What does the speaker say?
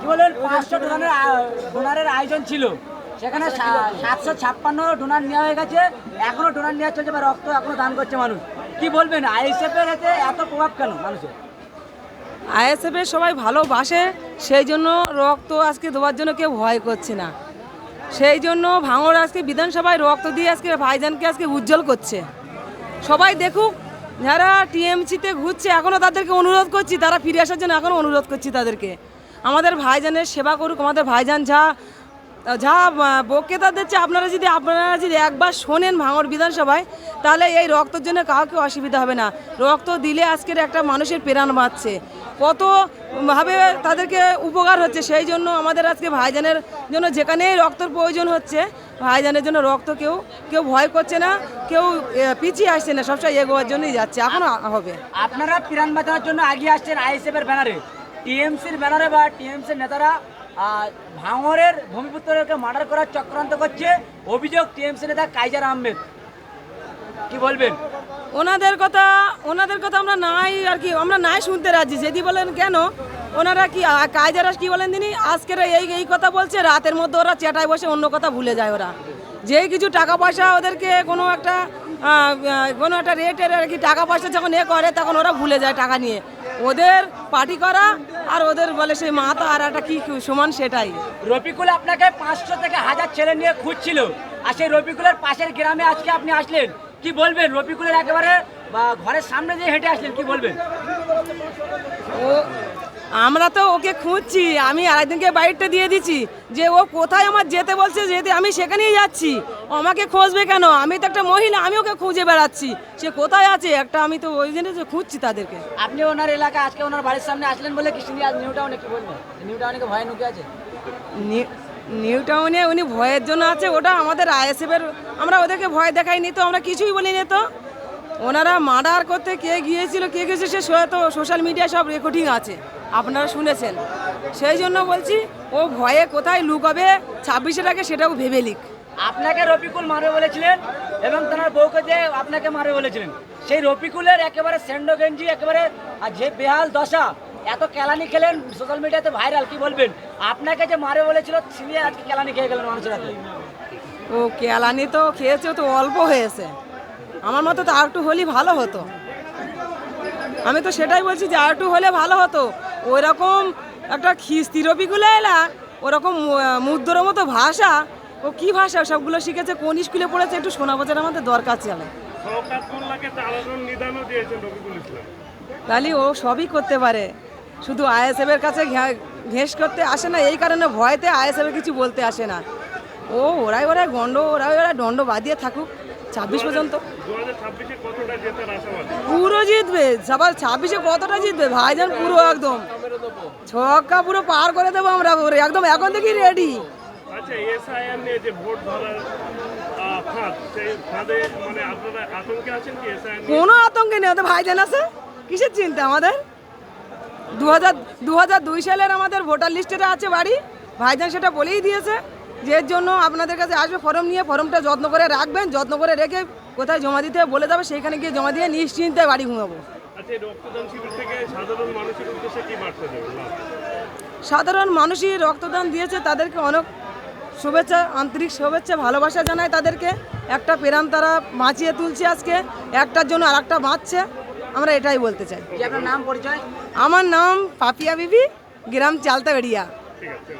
কি বলেন পাঁচশো ডোনারের ডোনারের আয়োজন ছিল। সেখানে সাতশো ছাপ্পান্ন ডোনার নেওয়া হয়ে গেছে, এখনও ডোনার নেওয়া চলছে বা রক্ত এখনও দান করছে মানুষ। কি বলবেন আইএসএফের এতে এত প্রভাব কেন মানুষের? আইএসএফের সবাই ভালোবাসে, সেই জন্য রক্ত আজকে দেওয়ার জন্য কেউ ভয় করছে না। সেই জন্য ভাঙড় আজকে বিধানসভায় রক্ত দিয়ে আজকে ভাইজানকে আজকে উজ্জ্বল করছে। সবাই দেখুক, যারা টিএমসিতে ঘুরছে এখনও তাদেরকে অনুরোধ করছি, তারা ফিরে আসার জন্য এখনও অনুরোধ করছি তাদেরকে। আমাদের ভাইজানের সেবা করুক, আমাদের ভাইজান যা যা বক্তৃতা দিচ্ছে, আপনারা যদি আপনারা যদি একবার শোনেন ভাঙর বিধানসভায়, তাহলে এই রক্তের জন্য কাউকে অসুবিধা হবে না। রক্ত দিলে আজকের একটা মানুষের প্রাণ বাঁচছে। কতভাবে তাদেরকে উপকার হচ্ছে, সেই জন্য আমাদের আজকে ভাইজানের জন্য যেখানেই রক্তের প্রয়োজন হচ্ছে, ভাইজানের জন্য রক্ত কেউ কেউ ভয় করছে না, কেউ পিছিয়ে আসছে না, সবসময় এগোয়ার জন্যই যাচ্ছে। এখনও হবে। আপনারা প্রাণ বাঁচানোর জন্য আগিয়ে আসছেন আইএসএফের ব্যানারে। টিএমসির ব্যানারে বা টিএমসির নেতারা ভাঙরের ভূমিপুত্রকে মার্ডার করার চক্রান্ত করছে। অভিযোগ টিএমসি নেতা কাইজার আহমেদ। কি বলবেন? ওনাদের কথা ওনাদের কথা আমরা নাই আর কি, আমরা নাই শুনতে রাজি। যদি বলেন কেন, ওনারা কি কায়দারা কি বলেন তিনি? আজকের এই এই কথা বলছে, রাতের মধ্যে ওরা চেটায় বসে অন্য কথা ভুলে যায় ওরা। যেই কিছু টাকা পয়সা ওদেরকে কোনো একটা কোনো একটা রেটের আর কি টাকা পয়সা যখন এ করে তখন ওরা ভুলে যায় টাকা নিয়ে। ওদের পার্টি করা আর ওদের বলে সেই মা তো আর একটা কি সমান সেটাই। রফিকুল আপনাকে পাঁচশো থেকে হাজার ছেলে নিয়ে খুঁজছিল। আর সেই রফিকুলের পাশের গ্রামে আজকে আপনি আসলেন। কি বলবেন? রফিকুলের একেবারে ঘরের সামনে দিয়ে হেঁটে আসলেন কি বলবেন? ও আমরা তো ওকে খুঁজছি আমি আরেকদিনকে বাইকটা দিয়ে দিচ্ছি। যে ও কোথায় আমার যেতে বলছে যেতে আমি সেখানেই যাচ্ছি। ও আমাকে খুঁজবে কেন? আমি তো একটা মহিলা আমি ওকে খুঁজে বেড়াচ্ছি। সে কোথায় আছে? একটা আমি তো ওই জন্য খুঁজছি তাদেরকে। আপনি ওনার এলাকা আজকে ওনার বাড়ির সামনে আসলেন বলে কি আজ নিউ টাউনে কি বলবেন? নিউ টাউনে ভয় নুকে আছে? নিউ টাউনে উনি ভয়ের জন্য আছে ওটা আমাদের আইএসএফের আমরা ওদেরকে ভয় দেখাইনি তো আমরা কিছুই বলিনি তো। ওনারা মার্ডার করতে কে গিয়েছিল কে গিয়েছে সে তো সোশ্যাল মিডিয়ায় সব রেকর্ডিং আছে আপনারা শুনেছেন। সেই জন্য বলছি ও ভয়ে কোথায় লুকাবে ছাব্বিশে টাকা সেটাও ভেবে লিক আপনাকে রফিকুল মারবে বলেছিলেন এবং তার বউকে যে আপনাকে মারবে বলেছিলেন। সেই রফিকুলের একেবারে সেন্ডো গেঞ্জি একেবারে আর যে বেহাল দশা এত কেলানি খেলেন সোশ্যাল মিডিয়াতে ভাইরাল কি বলবেন? আপনাকে যে মারে বলেছিল ছিনিয়ে আজকে কেলানি খেয়ে গেলেন মানুষের হাতে। ও কেলানি তো খেয়েছে তো অল্প হয়েছে। আমার মতো তো আর একটু হলেই ভালো হতো। আমি তো সেটাই বলছি যে আর একটু হলে ভালো হতো। ওই রকম একটা খিস্তি রবিগুলো এলা ওরকম মুদ্রার মতো ভাষা ও কি ভাষা সবগুলো শিখেছে কোন স্কুলে পড়েছে একটু শোনা বোঝার আমাদের দরকার ইসলাম। তাহলে ও সবই করতে পারে। শুধু আইএসএফের কাছে ঘে- ঘেঁষ করতে আসে না এই কারণে ভয়তে আইএসএফের কিছু বলতে আসে না। ও ওরাই ওরাই গন্ড ওরাই ওরা দণ্ড বাঁধিয়ে থাকুক। ছাব্বিশ পর্যন্ত। পুরো জিতবে সবার ছাব্বিশে কতটা জিতবে? ভাইজান পুরো একদম। ছক্কা পুরো পার করে দেবো আমরা পুরো একদম এখন থেকে রেডি আচ্ছা ফাঁদে মানে কোনো আতঙ্কে নেই ওদের ভাইজান আছে? কিসের চিন্তা আমাদের? দু হাজার দু সালের আমাদের ভোটার লিস্টে আছে বাড়ি ভাইজান সেটা বলেই দিয়েছে। যে এর জন্য আপনাদের কাছে আসবে ফর্ম নিয়ে ফর্মটা যত্ন করে রাখবেন যত্ন করে রেখে কোথায় জমা দিতে বলে যাবে সেইখানে গিয়ে জমা দিয়ে নিশ্চিন্তে বাড়ি ঘুমাবো। আচ্ছা এই রক্তদান শিবির থেকে সাধারণ মানুষের উদ্দেশ্যে কি বার্তা দেবেন? লাভ? সাধারণ মানুষই রক্তদান দিয়েছে তাদেরকে অনেক শুভেচ্ছা আন্তরিক শুভেচ্ছা ভালোবাসা জানায় তাদেরকে। একটা প্রাণ তারা বাঁচিয়ে তুলছে আজকে একটার জন্য আর একটা বাঁচছে আমরা এটাই বলতে চাই। আপনার নাম পরিচয়? আমার নাম পাপিয়া বিবি গ্রাম চালতাবেড়িয়া। ঠিক আছে।